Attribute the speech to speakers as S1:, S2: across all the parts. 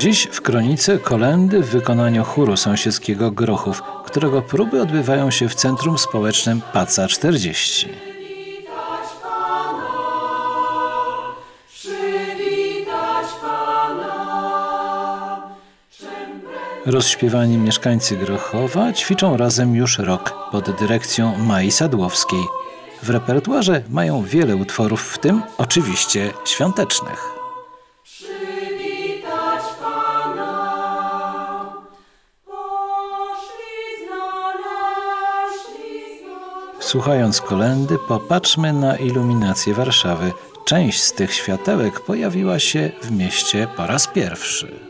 S1: Dziś w kronice kolendy w wykonaniu chóru sąsiedzkiego Grochów, którego próby odbywają się w Centrum Społecznym Paca 40.
S2: Przywitać Pana, przywitać Pana. Czem prędzej
S1: Rozśpiewani mieszkańcy Grochowa ćwiczą razem już rok pod dyrekcją Mai Sadłowskiej. W repertuarze mają wiele utworów, w tym oczywiście świątecznych. Słuchając kolendy, popatrzmy na iluminację Warszawy. Część z tych światełek pojawiła się w mieście po raz pierwszy.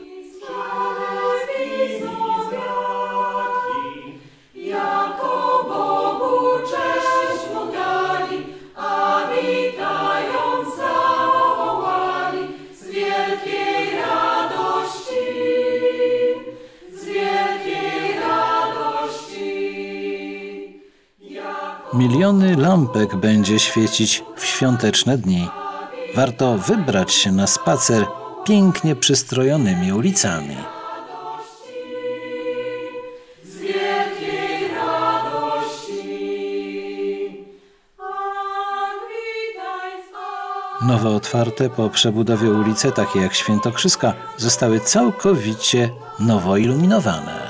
S1: Miliony lampek będzie świecić w świąteczne dni. Warto wybrać się na spacer pięknie przystrojonymi ulicami. Nowo otwarte po przebudowie ulice, takie jak Świętokrzyska, zostały całkowicie nowo iluminowane.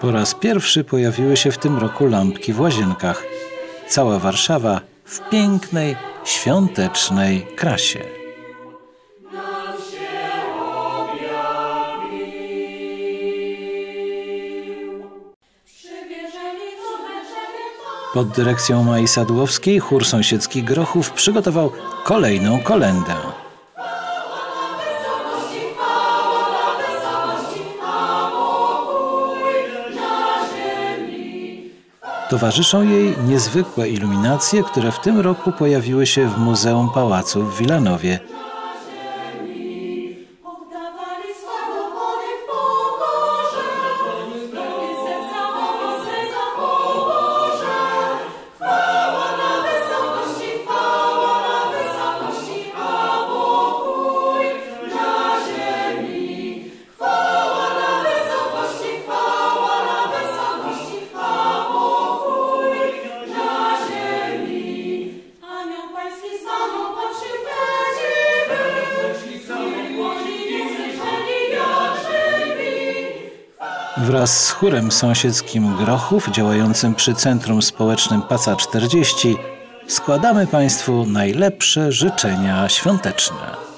S1: Po raz pierwszy pojawiły się w tym roku lampki w łazienkach. Cała Warszawa w pięknej, świątecznej krasie. Pod dyrekcją Mai Sadłowskiej chór sąsiedzki Grochów przygotował kolejną kolendę. Towarzyszą jej niezwykłe iluminacje, które w tym roku pojawiły się w Muzeum Pałacu w Wilanowie. Wraz z chórem sąsiedzkim Grochów, działającym przy Centrum Społecznym Paca 40, składamy Państwu najlepsze życzenia świąteczne.